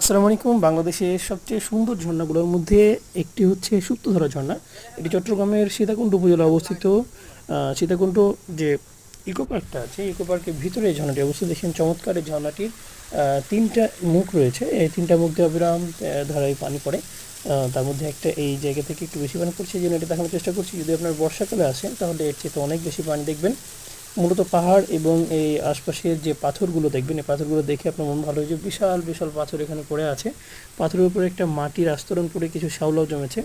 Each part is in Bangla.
আসসালামু আলাইকুম। বাংলাদেশের সবচেয়ে সুন্দর ঝর্ণাগুলোর মধ্যে একটি হচ্ছে সুপ্তধরা ঝর্ণা। এটি চট্টগ্রামের সীতাকুণ্ড উপজেলা অবস্থিত। সীতাকুণ্ড যে ইকো পার্কটা আছে ইকো পার্কের ভিতরে এই ঝর্ণাটি অবস্থিত। দেখেন চমৎকার এই ঝর্ণাটির তিনটা মুখ রয়েছে। এই তিনটা মুখ দিয়ে অবিরাম ধারায় পানি পড়ে। তার মধ্যে একটা এই জায়গা থেকে একটু বেশি পানি পড়ছে। এই জন্য এটা দেখানোর চেষ্টা করছি। যদি আপনার বর্ষাকালে আসেন, তাহলে এর চেয়ে অনেক বেশি পানি দেখবেন। মূলত পাহাড় এবং এই আশপাশের যে পাথরগুলো দেখবেন, এই পাথরগুলো দেখে আপনার মন ভালো হয়েছে বিশাল বিশাল পাথর এখানে পড়ে আছে। পাথরের উপরে একটা মাটির আস্তরণ পড়ে কিছু শ্যাওলাও জমেছে,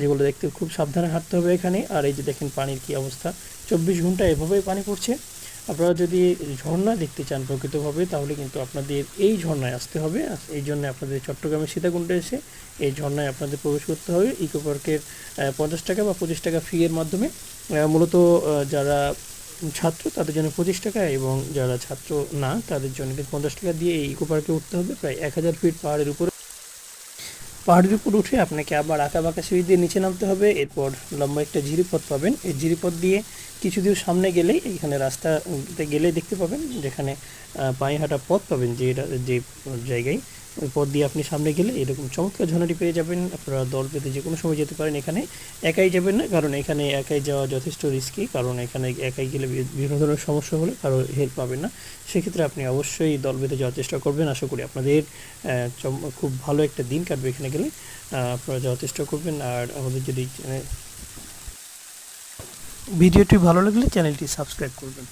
যেগুলো দেখতে খুব সাবধানে হাঁটতে হবে এখানে। আর এই যে দেখেন পানির কি অবস্থা। চব্বিশ ঘণ্টা এভাবেই পানি পড়ছে। আপনারা যদি ঝর্ণা দেখতে চান প্রকৃতভাবে, তাহলে কিন্তু আপনাদের এই ঝর্ণায় আসতে হবে। এই জন্য আপনাদের চট্টগ্রামের সীতাকুণ্ডে এসে এই ঝর্ণায় আপনাদের প্রবেশ করতে হবে। ইকো পার্কের পঞ্চাশ টাকা বা পঁচিশ টাকা ফি এর মাধ্যমে। মূলত যারা ছাত্র, তাদের জন্য পঁচিশ টাকা এবং যারা ছাত্র না, তাদের জন্য কিন্তু পঞ্চাশ টাকা দিয়ে এই ইকো পার্কে উঠতে হবে। প্রায় এক হাজার ফিট পাহাড়ের উপরে। পাহাড়ের উপর উঠে আপনাকে আবার আঁকা বাঁকা সিঁড়ি দিয়ে নিচে নামতে হবে। এরপর লম্বা একটা ঝিরিপথ পাবেন। এই ঝিরিপথ দিয়ে কিছু দূর সামনে গেলেই এখানে রাস্তাতে গেলেই দেখতে পাবেন, যেখানে পায়ে হাঁটা পথ পাবেন যে যে জায়গায়। পথ দিয়ে আপনি সামনে গেলে এরকম চমৎকার ঝর্ণাটি পেয়ে যাবেন। আপনারা দল পেতে যে কোনো সময় যেতে পারেন এখানে। একাই যাবেন না, কারণ এখানে একাই যাওয়া যথেষ্ট রিস্কি কারণ এখানে একাই গেলে বিভিন্ন ধরনের সমস্যা হলে কারও হেল্প পাবেন না। সেক্ষেত্রে আপনি অবশ্যই দল বেঁধে যাওয়ার চেষ্টা করবেন। আশা করি আপনাদের খুব ভালো একটা দিন কাটবে এখানে গেলে। আপনারা যাওয়ার চেষ্টা করবেন। আর আমাদের যদি ভিডিওটি ভালো লাগলে চ্যানেলটি সাবস্ক্রাইব করবেন।